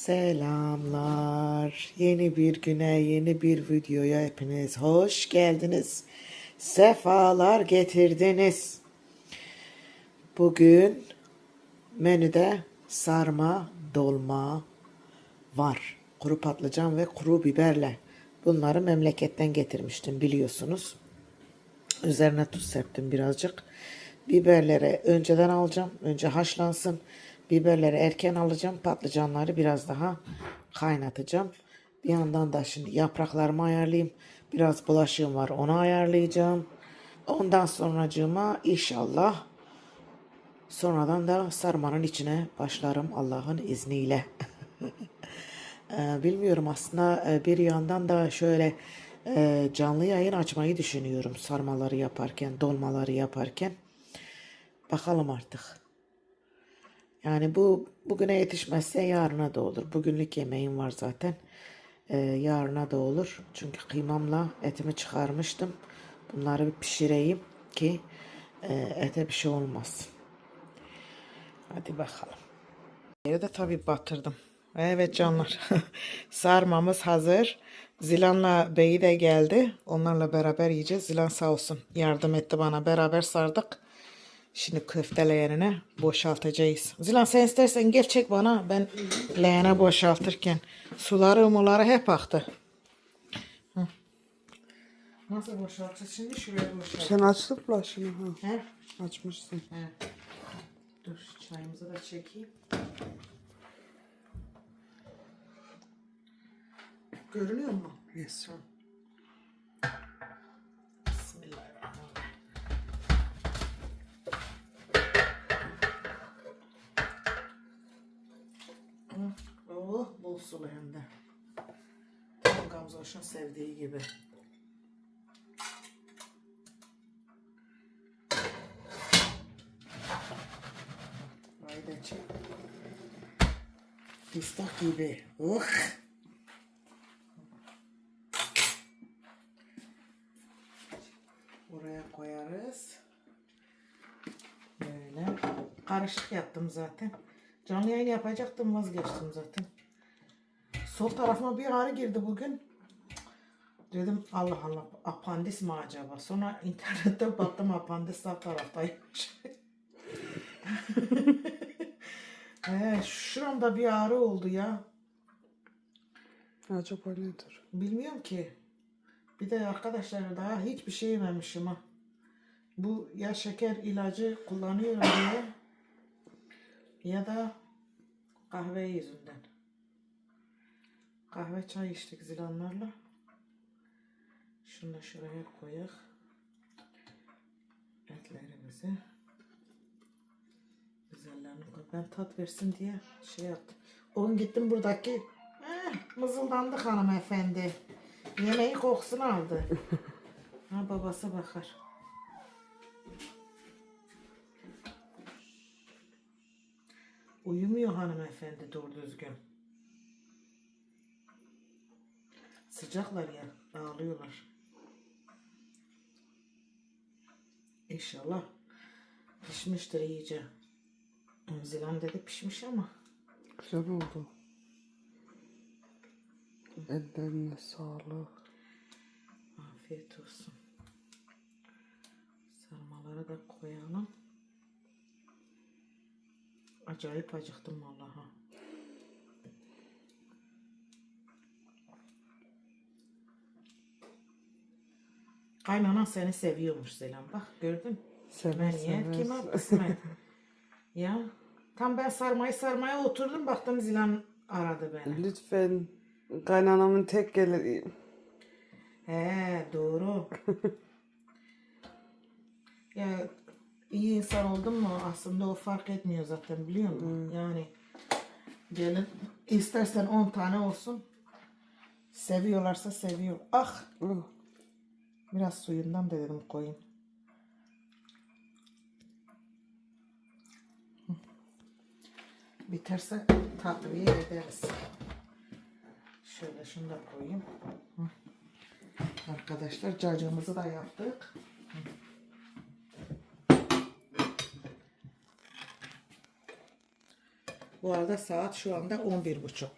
Selamlar. Yeni bir güne, yeni bir videoya hepiniz hoş geldiniz. Sefalar getirdiniz. Bugün menüde sarma, dolma var. Kuru patlıcan ve kuru biberle. Bunları memleketten getirmiştim biliyorsunuz. Üzerine tuz serptim birazcık. Biberleri önceden alacağım. Önce haşlansın. Biberleri erken alacağım. Patlıcanları biraz daha kaynatacağım. Bir yandan da şimdi yapraklarımı ayarlayayım. Biraz bulaşığım var onu ayarlayacağım. Ondan sonracığıma inşallah sonradan da sarmanın içine başlarım Allah'ın izniyle. Ee, bilmiyorum aslında e, bir yandan da şöyle e, canlı yayın açmayı düşünüyorum sarmaları yaparken, dolmaları yaparken. Bakalım artık. Yani bu bugüne yetişmezse yarına da olur. Bugünlük yemeğim var zaten. Ee, yarına da olur. Çünkü kıymamla etimi çıkarmıştım. Bunları bir pişireyim ki e, ete bir şey olmasın. Hadi bakalım. Yeri de tabii batırdım. Evet canlar. Sarmamız hazır. Zilan'la Bey de geldi. Onlarla beraber yiyeceğiz. Zilan sağ olsun yardım etti bana. Beraber sardık. Şimdi köfte leğenine boşaltacağız. Zilan sen istersen gel çek bana. Ben leğene boşaltırken suları muları hep aktı. Hı. Nasıl boşaltacağız? Şimdi şuraya boşalt. Sen açtın bulaşını ha. He? Açmışsın. He. Dur çayımızı da çekeyim. Görünüyor mu? Yes. Bismillahirrahmanirrahim. Sulu hem de. Gamzoş'un sevdiği gibi. Vay da çek. Pistak gibi. Oh. Buraya koyarız. Böyle. Karışık yaptım zaten. Canlı yayın yapacaktım vazgeçtim zaten. Sol tarafıma bir ağrı girdi bugün. Dedim Allah Allah apandis mi acaba? Sonra internette baktım apandis sağ taraftaymış. Ee, şuramda bir ağrı oldu ya. Acaba nedir? Bilmiyorum ki. Bir de arkadaşlar daha hiçbir şey yememişim ha. Bu ya şeker ilacı kullanıyorum diye ya da kahve yüzünden. Kahve çay içtik zilanlarla. Şunu da şuraya koyak. Etlerimizi. Güzellerini koy. Ben tat versin diye şey yaptım. O gün gittim buradaki eh, mızıldandık hanımefendi. Yemeğin kokusunu aldı. ha babası bakar. Uyumuyor hanımefendi doğru düzgün. Sıcaklar ya, ağlıyorlar. İnşallah pişmiştir iyice. Zilan dedi pişmiş ama. Güzel oldu. Ellerine sağlık. Afiyet olsun. Sarmaları da koyalım. Acayip acıktım vallahi. Kaynanan seni seviyormuş Selam. Bak gördün. Sever sever. kime kısmet. ya tam ben sarmayı sarmaya oturdum baktım Zilan aradı beni. Lütfen kaynanamın tek gelir. He doğru. ya iyi insan oldun mu aslında o fark etmiyor zaten biliyor musun? Yani gelin istersen 10 tane olsun. Seviyorlarsa seviyor. Ah Oh, biraz suyundan da dedim koyayım. Biterse takviye ederiz. Şöyle şunu da koyayım. Arkadaşlar cacığımızı da yaptık. Bu arada saat şu anda 11.30.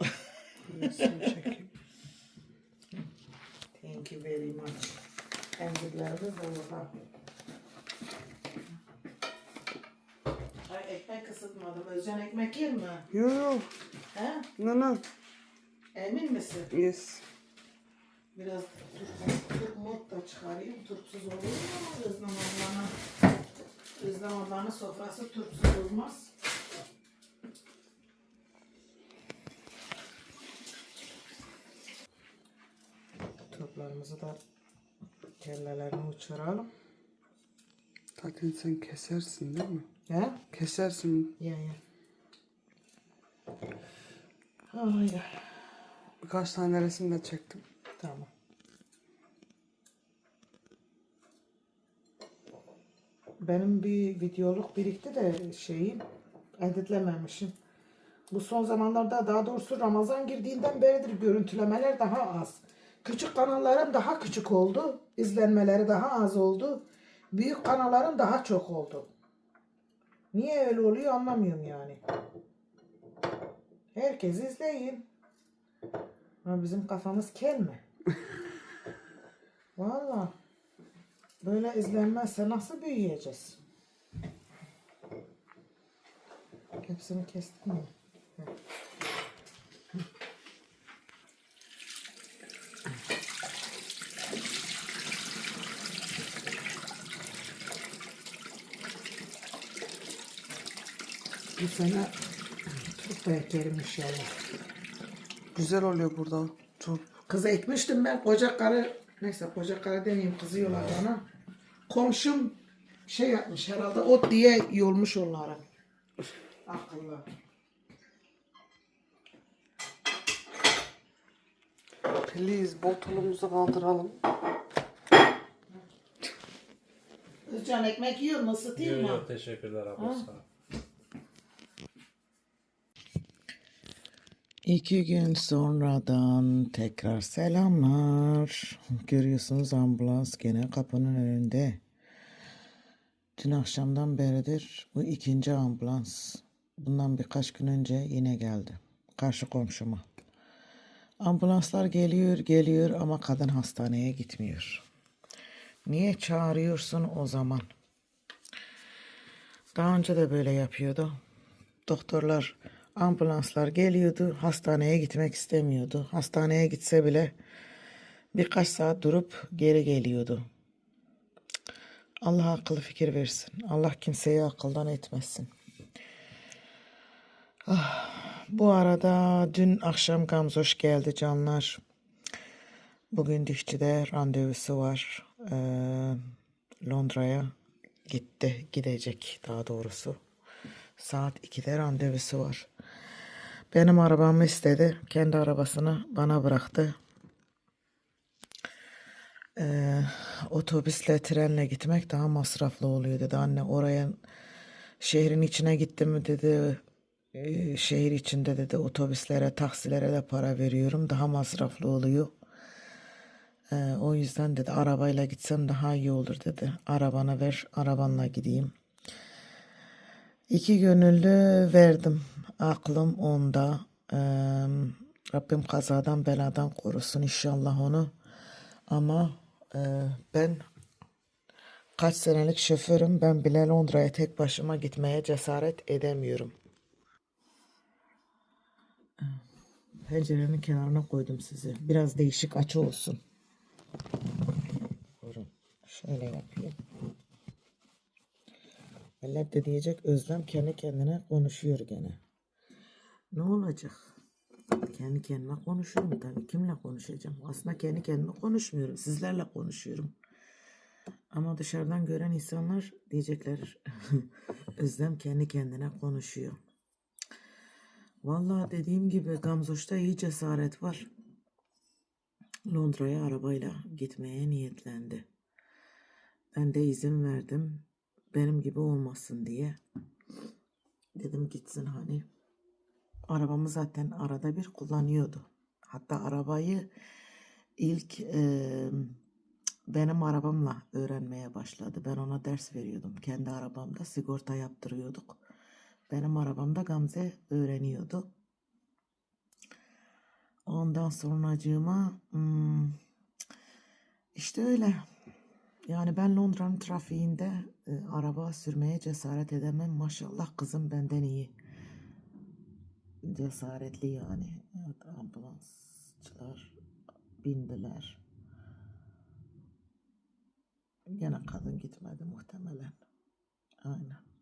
Resim çekeyim. Emzilerimiz burada. Ay ekmek ısıtmadım. Özcan ekmek yer mi? Yo yo. He? No no. Emin misin? Yes. Biraz Türk, Türk mod da çıkarayım. Turpsuz olur mu? Özlem ablanın, Özlem ablanın sofrası turpsuz olmaz. Turplarımızı da kellelerini uçuralım. Zaten sen kesersin değil mi? He? Kesersin. Ya ya. Ay ay. Birkaç tane resim de çektim. Tamam. Benim bir videoluk birikti de şeyi editlememişim. Bu son zamanlarda daha doğrusu Ramazan girdiğinden beridir görüntülemeler daha az. Küçük kanallarım daha küçük oldu. izlenmeleri daha az oldu. Büyük kanallarım daha çok oldu. Niye öyle oluyor anlamıyorum yani. Herkes izleyin. Ama bizim kafamız kel mi? Valla. Böyle izlenmezse nasıl büyüyeceğiz? Hepsini kestim mi? Sene çok da ekerim inşallah. Güzel oluyor burada. Çok. Kızı ekmiştim ben koca karı neyse koca karı demeyeyim kızıyorlar bana. Komşum şey yapmış herhalde ot diye yolmuş onlara. Akıllı. Please botulumuzu kaldıralım. Özcan ekmek yiyor mu ısıtayım Yok mı? yok teşekkürler abla sağ ol. İki gün sonradan tekrar selamlar. Görüyorsunuz ambulans gene kapının önünde. Dün akşamdan beridir bu ikinci ambulans. Bundan birkaç gün önce yine geldi. Karşı komşuma. Ambulanslar geliyor geliyor ama kadın hastaneye gitmiyor. Niye çağırıyorsun o zaman? Daha önce de böyle yapıyordu. Doktorlar, ambulanslar geliyordu, hastaneye gitmek istemiyordu. Hastaneye gitse bile birkaç saat durup geri geliyordu. Allah akıllı fikir versin. Allah kimseyi akıldan etmesin. Ah, bu arada dün akşam Gamzoş geldi canlar. Bugün dişçide randevusu var. Ee, Londra'ya gitti, gidecek daha doğrusu. Saat 2'de randevusu var. Benim arabamı istedi. Kendi arabasını bana bıraktı. Ee, otobüsle, trenle gitmek daha masraflı oluyor dedi. Anne oraya şehrin içine gittim mi dedi. "Ee, şehir içinde dedi otobüslere, taksilere de para veriyorum. Daha masraflı oluyor. Ee, o yüzden dedi arabayla gitsem daha iyi olur dedi. Arabanı ver, arabanla gideyim. İki gönüllü verdim. Aklım onda. Ee, Rabbim kazadan beladan korusun inşallah onu. Ama e, ben kaç senelik şoförüm. Ben bile Londra'ya tek başıma gitmeye cesaret edemiyorum. Pencerenin kenarına koydum sizi. Biraz değişik açı olsun. Buyurun. Şöyle yapayım. Millet de diyecek Özlem kendi kendine konuşuyor gene. Ne olacak? Kendi kendime konuşuyorum tabii. Kimle konuşacağım? Aslında kendi kendime konuşmuyorum. Sizlerle konuşuyorum. Ama dışarıdan gören insanlar diyecekler Özlem kendi kendine konuşuyor. Vallahi dediğim gibi Gamzoş'ta iyi cesaret var. Londra'ya arabayla gitmeye niyetlendi. Ben de izin verdim. Benim gibi olmasın diye. Dedim gitsin hani. Arabamı zaten arada bir kullanıyordu. Hatta arabayı ilk e, benim arabamla öğrenmeye başladı. Ben ona ders veriyordum. Kendi arabamda sigorta yaptırıyorduk. Benim arabamda Gamze öğreniyordu. Ondan sonracığıma hmm, işte öyle. Yani ben Londra'nın trafiğinde e, araba sürmeye cesaret edemem. Maşallah kızım benden iyi. Cesaretli yani. Evet, ambulansçılar bindiler. Gene kadın gitmedi muhtemelen. Aynen.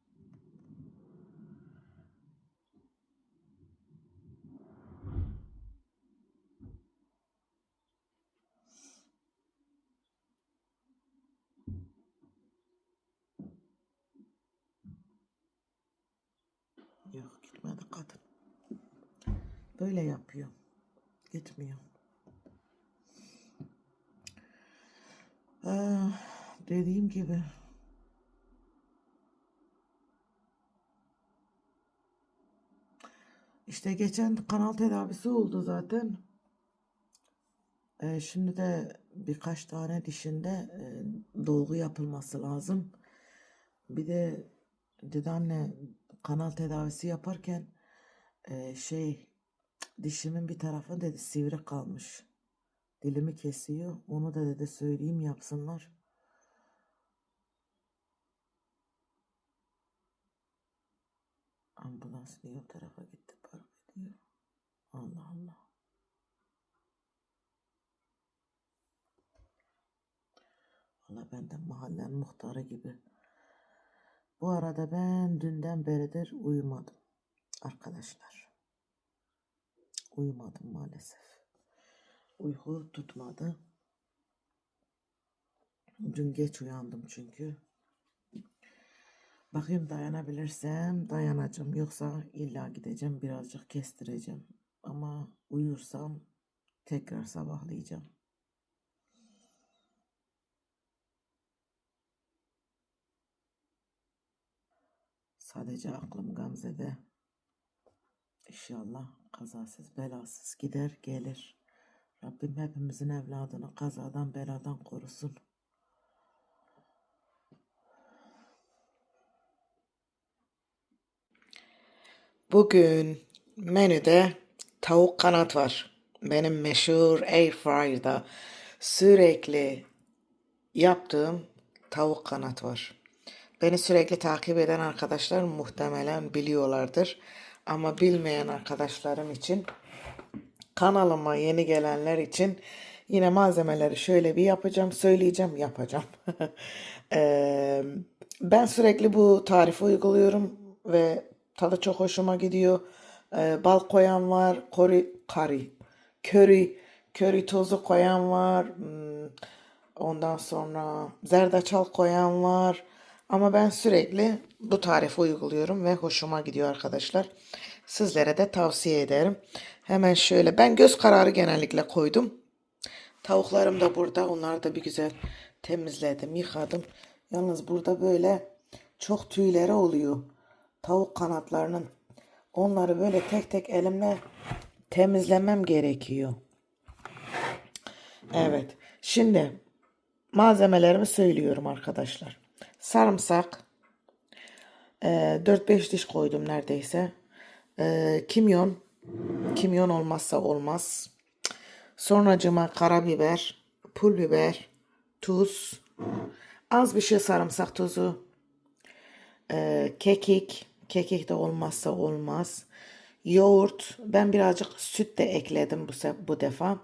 Yok gitmedi kadın. Böyle yapıyor. Gitmiyor. Ee, dediğim gibi işte geçen kanal tedavisi oldu zaten. Ee, şimdi de birkaç tane dişinde e, dolgu yapılması lazım. Bir de dedi anne kanal tedavisi yaparken e, şey dişimin bir tarafı dedi sivri kalmış. Dilimi kesiyor. Onu da dedi söyleyeyim yapsınlar. Ambulans niye o tarafa gitti park ediyor. Allah Allah. Valla ben de mahallenin muhtarı gibi. Bu arada ben dünden beridir uyumadım. Arkadaşlar. Uyumadım maalesef. Uyku tutmadı. Dün geç uyandım çünkü. Bakayım dayanabilirsem dayanacağım. Yoksa illa gideceğim birazcık kestireceğim. Ama uyursam tekrar sabahlayacağım. Sadece aklım Gamze'de. İnşallah kazasız belasız gider gelir. Rabbim hepimizin evladını kazadan beladan korusun. Bugün menüde tavuk kanat var. Benim meşhur airfryer'da sürekli yaptığım tavuk kanat var. Beni sürekli takip eden arkadaşlar muhtemelen biliyorlardır. Ama bilmeyen arkadaşlarım için kanalıma yeni gelenler için yine malzemeleri şöyle bir yapacağım, söyleyeceğim, yapacağım. Ben sürekli bu tarifi uyguluyorum ve tadı çok hoşuma gidiyor. Bal koyan var, kori, kari, köri, köri tozu koyan var. Hmm, Ondan sonra zerdeçal koyan var. Ama ben sürekli bu tarifi uyguluyorum ve hoşuma gidiyor arkadaşlar. Sizlere de tavsiye ederim. Hemen şöyle ben göz kararı genellikle koydum. Tavuklarım da burada. Onları da bir güzel temizledim, yıkadım. Yalnız burada böyle çok tüyleri oluyor. Tavuk kanatlarının. Onları böyle tek tek elimle temizlemem gerekiyor. Evet. Şimdi malzemelerimi söylüyorum arkadaşlar. Sarımsak. e, 4-5 diş koydum neredeyse. E, kimyon. Kimyon olmazsa olmaz. Sonracıma karabiber, pul biber, tuz, az bir şey sarımsak tozu, e, kekik, kekik de olmazsa olmaz. Yoğurt, ben birazcık süt de ekledim bu, bu defa.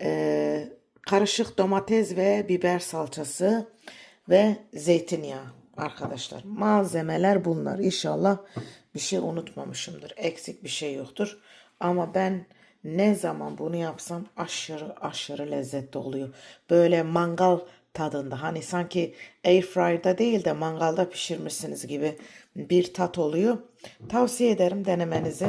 E, karışık domates ve biber salçası ve zeytinyağı arkadaşlar. Malzemeler bunlar. İnşallah bir şey unutmamışımdır. Eksik bir şey yoktur. Ama ben ne zaman bunu yapsam aşırı aşırı lezzetli oluyor. Böyle mangal tadında hani sanki airfryer'da değil de mangalda pişirmişsiniz gibi bir tat oluyor. Tavsiye ederim denemenizi.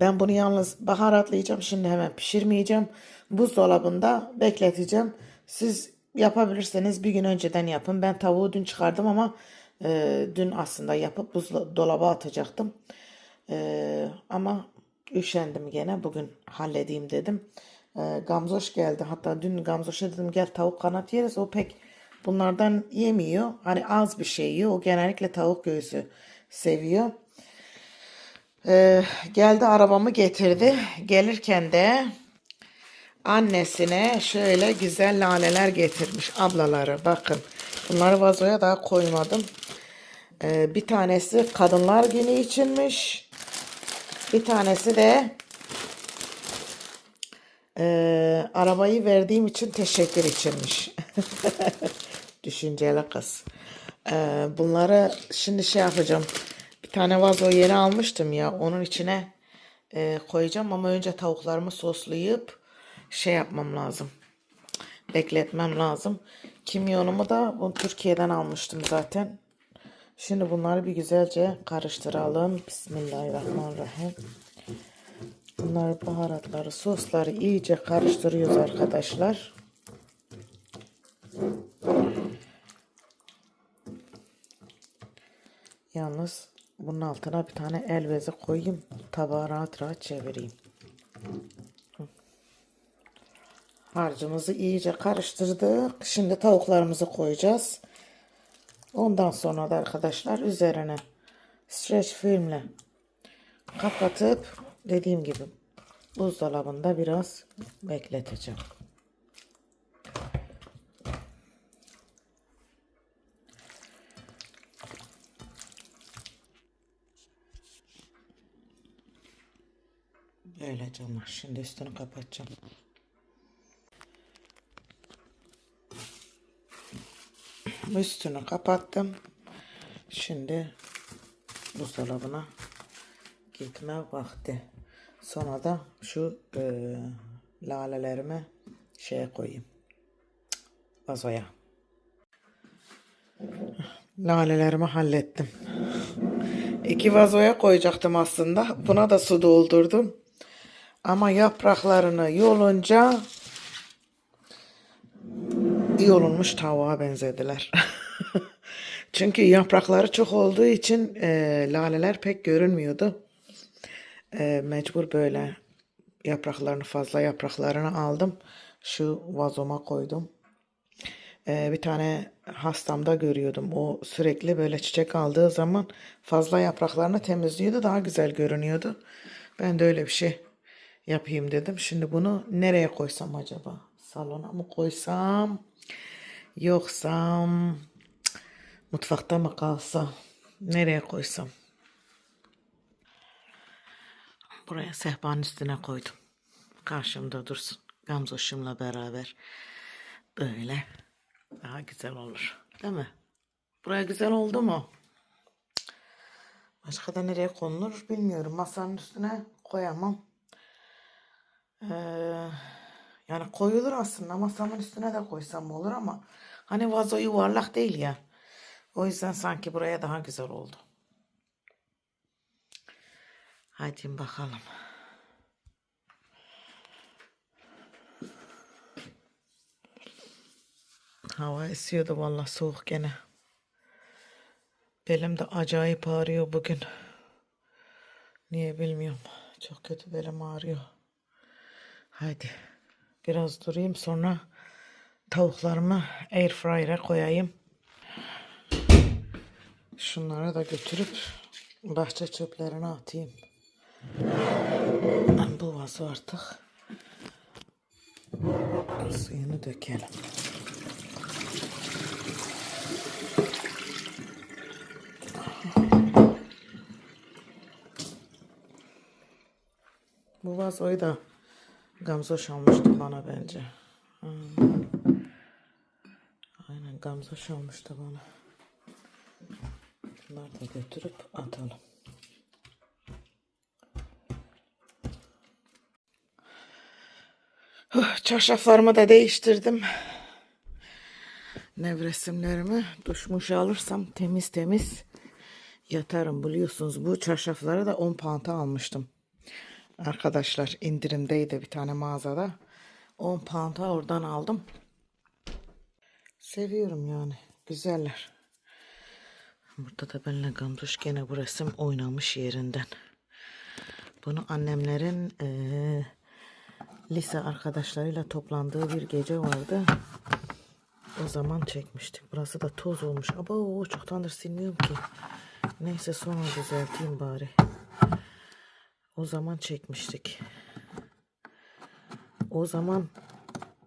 Ben bunu yalnız baharatlayacağım. Şimdi hemen pişirmeyeceğim. Buzdolabında bekleteceğim. Siz yapabilirseniz bir gün önceden yapın. Ben tavuğu dün çıkardım ama e, dün aslında yapıp buzdolaba atacaktım. E, ama üşendim gene. Bugün halledeyim dedim. E, Gamzoş geldi. Hatta dün Gamzoş'a dedim gel tavuk kanat yeriz. O pek bunlardan yemiyor. Hani az bir şey yiyor. O genellikle tavuk göğsü seviyor. Ee, geldi arabamı getirdi. Gelirken de annesine şöyle güzel laleler getirmiş ablaları. Bakın bunları vazoya daha koymadım. Ee, bir tanesi kadınlar günü içinmiş. Bir tanesi de ee, arabayı verdiğim için teşekkür içinmiş. Düşünceli kız. Ee, bunları şimdi şey yapacağım. Bir tane vazo yeni almıştım ya. Onun içine e, koyacağım ama önce tavuklarımı soslayıp şey yapmam lazım. Bekletmem lazım. Kimyonumu da bu Türkiye'den almıştım zaten. Şimdi bunları bir güzelce karıştıralım. Bismillahirrahmanirrahim. Bunları baharatları, sosları iyice karıştırıyoruz arkadaşlar. Yalnız bunun altına bir tane el bezi koyayım. Tabağı rahat rahat çevireyim. Harcımızı iyice karıştırdık. Şimdi tavuklarımızı koyacağız. Ondan sonra da arkadaşlar üzerine streç filmle kapatıp dediğim gibi buzdolabında biraz bekleteceğim. Böyle canlar. Şimdi üstünü kapatacağım. Üstünü kapattım. Şimdi buzdolabına gitme vakti. Sonra da şu e, lalelerimi şeye koyayım. Vazoya. Lalelerimi hallettim. İki vazoya koyacaktım aslında. Buna da su doldurdum. Ama yapraklarını yolunca yolunmuş tavuğa benzediler. Çünkü yaprakları çok olduğu için e, laleler pek görünmüyordu. E, mecbur böyle yapraklarını fazla yapraklarını aldım. Şu vazoma koydum. E, bir tane hastamda görüyordum. O sürekli böyle çiçek aldığı zaman fazla yapraklarını temizliyordu. Daha güzel görünüyordu. Ben de öyle bir şey yapayım dedim. Şimdi bunu nereye koysam acaba? Salona mı koysam? Yoksa mutfakta mı kalsa? Nereye koysam? Buraya sehpanın üstüne koydum. Karşımda dursun. Gamzoşumla beraber. Böyle daha güzel olur. Değil mi? Buraya güzel oldu mu? Başka da nereye konulur bilmiyorum. Masanın üstüne koyamam. Ee, yani koyulur aslında. Masamın üstüne de koysam olur ama hani vazo yuvarlak değil ya. O yüzden sanki buraya daha güzel oldu. Hadi bakalım. Hava esiyordu vallahi soğuk gene. Belim de acayip ağrıyor bugün. Niye bilmiyorum. Çok kötü belim ağrıyor. Haydi. Biraz durayım sonra tavuklarımı air fryer'e koyayım. Şunları da götürüp bahçe çöplerine atayım. Bu vazo artık suyunu dökelim. Bu vazoyu da Gamzoş almıştı bana bence. Hmm. Aynen Gamzoş almıştı bana. Bunları da götürüp atalım. Çarşaflarımı da değiştirdim. Nevresimlerimi duşmuş alırsam temiz temiz yatarım biliyorsunuz. Bu çarşafları da 10 pound'a almıştım. Arkadaşlar indirimdeydi bir tane mağazada. 10 pound'a oradan aldım. Seviyorum yani. Güzeller. Burada da benimle Gamduş gene bu resim oynamış yerinden. Bunu annemlerin eee, lise arkadaşlarıyla toplandığı bir gece vardı. O zaman çekmiştik. Burası da toz olmuş. Aba o çoktandır silmiyorum ki. Neyse sonra düzelteyim bari. O zaman çekmiştik. O zaman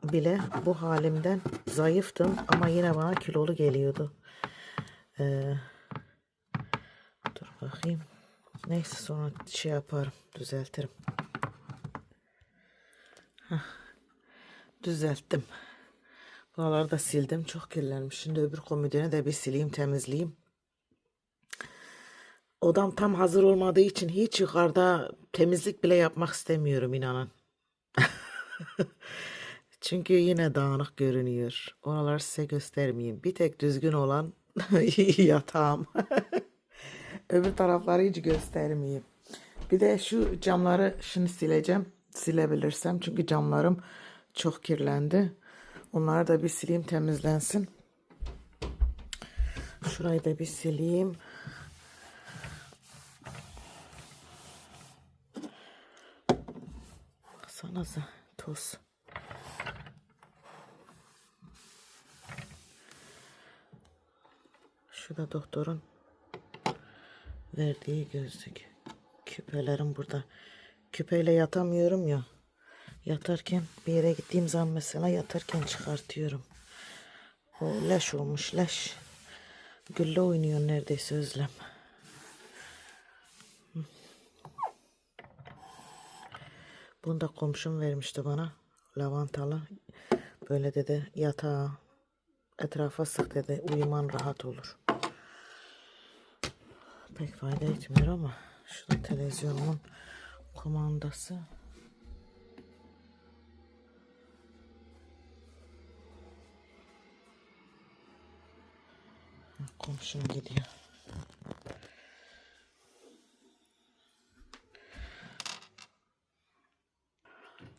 bile bu halimden zayıftım ama yine bana kilolu geliyordu. Ee, dur bakayım. Neyse sonra şey yaparım, düzeltirim. Hah, düzelttim. Buraları da sildim. Çok kirlenmiş. Şimdi öbür komodini de bir sileyim, temizleyeyim. Odam tam hazır olmadığı için hiç yukarıda temizlik bile yapmak istemiyorum inanın. Çünkü yine dağınık görünüyor. Oraları size göstermeyeyim. Bir tek düzgün olan yatağım. Öbür tarafları hiç göstermeyeyim. Bir de şu camları şimdi sileceğim. Silebilirsem. Çünkü camlarım çok kirlendi. Onları da bir sileyim temizlensin. Şurayı da bir sileyim. Baksanıza toz. Şu da doktorun verdiği gözlük. Küpelerim burada. Küpeyle yatamıyorum ya. Yatarken bir yere gittiğim zaman mesela yatarken çıkartıyorum. O leş olmuş leş. Gülle oynuyor neredeyse Özlem. Bunu da komşum vermişti bana. Lavantalı. Böyle dedi yatağa etrafa sık dedi. Uyuman rahat olur. Pek fayda etmiyor ama şu da televizyonumun kumandası. Komşum gidiyor.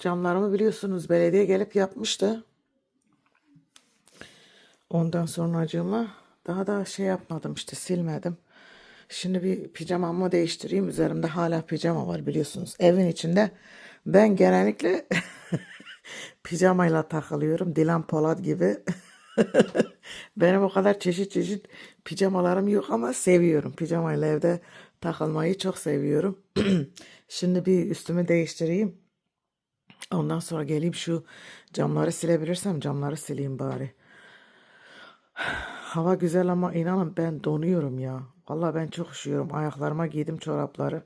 Camlarımı biliyorsunuz belediye gelip yapmıştı. Ondan sonra acıma daha da şey yapmadım işte silmedim. Şimdi bir pijamamı değiştireyim. Üzerimde hala pijama var biliyorsunuz. Evin içinde ben genellikle pijamayla takılıyorum. Dilan Polat gibi. Benim o kadar çeşit çeşit pijamalarım yok ama seviyorum. Pijamayla evde takılmayı çok seviyorum. Şimdi bir üstümü değiştireyim. Ondan sonra geleyim şu camları silebilirsem camları sileyim bari. Hava güzel ama inanın ben donuyorum ya. Vallahi ben çok üşüyorum. Ayaklarıma giydim çorapları.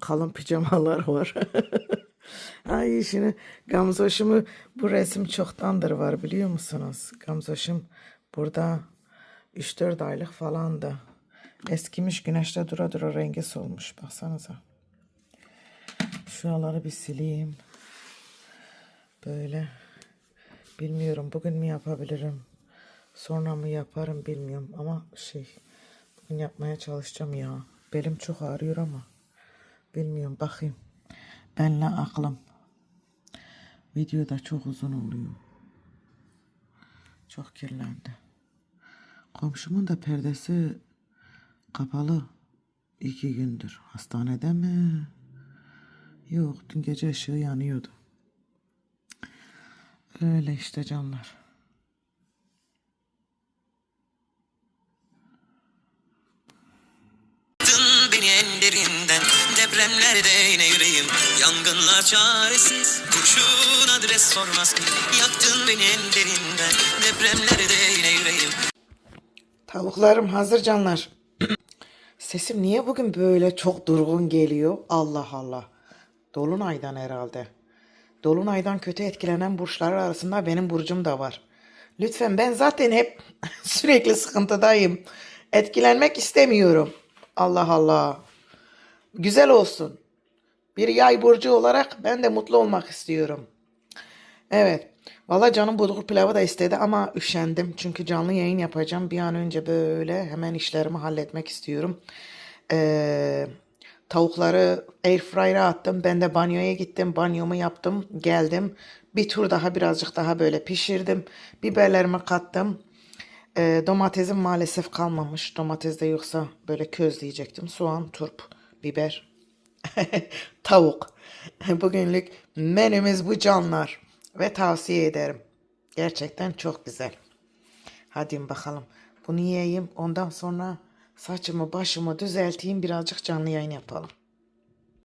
Kalın pijamalar var. Ay şimdi Gamzoş'umu bu resim çoktandır var biliyor musunuz? Gamzoş'um burada 3-4 aylık falan da eskimiş güneşte dura dura rengi solmuş. Baksanıza. Şuraları bir sileyim. Böyle. Bilmiyorum bugün mü yapabilirim? Sonra mı yaparım bilmiyorum ama şey bugün yapmaya çalışacağım ya. Belim çok ağrıyor ama bilmiyorum bakayım. Benle aklım. Video da çok uzun oluyor. Çok kirlendi. Komşumun da perdesi kapalı. iki gündür. Hastanede mi? Yok dün gece ışığı yanıyordu. Öyle işte canlar. Yaktın beni en derinden Depremlerde yine yüreğim Yangınlar çaresiz Kurşun adres sormaz Yaktın beni en derinden Depremlerde yine yüreğim Tavuklarım hazır canlar. Sesim niye bugün böyle çok durgun geliyor? Allah Allah. Dolunaydan herhalde. Dolunaydan kötü etkilenen burçlar arasında benim burcum da var. Lütfen ben zaten hep sürekli sıkıntıdayım. Etkilenmek istemiyorum. Allah Allah. Güzel olsun. Bir yay burcu olarak ben de mutlu olmak istiyorum. Evet. Valla canım bulgur pilavı da istedi ama üşendim. Çünkü canlı yayın yapacağım. Bir an önce böyle hemen işlerimi halletmek istiyorum. Ee, tavukları airfryer'a attım. Ben de banyoya gittim. Banyomu yaptım. Geldim. Bir tur daha birazcık daha böyle pişirdim. Biberlerimi kattım. Ee, domatesim maalesef kalmamış. Domates de yoksa böyle közleyecektim. Soğan, turp, biber, tavuk. Bugünlük menümüz bu canlar. Ve tavsiye ederim. Gerçekten çok güzel. Hadi bakalım. Bunu yiyeyim. Ondan sonra Saçımı başımı düzelteyim birazcık canlı yayın yapalım.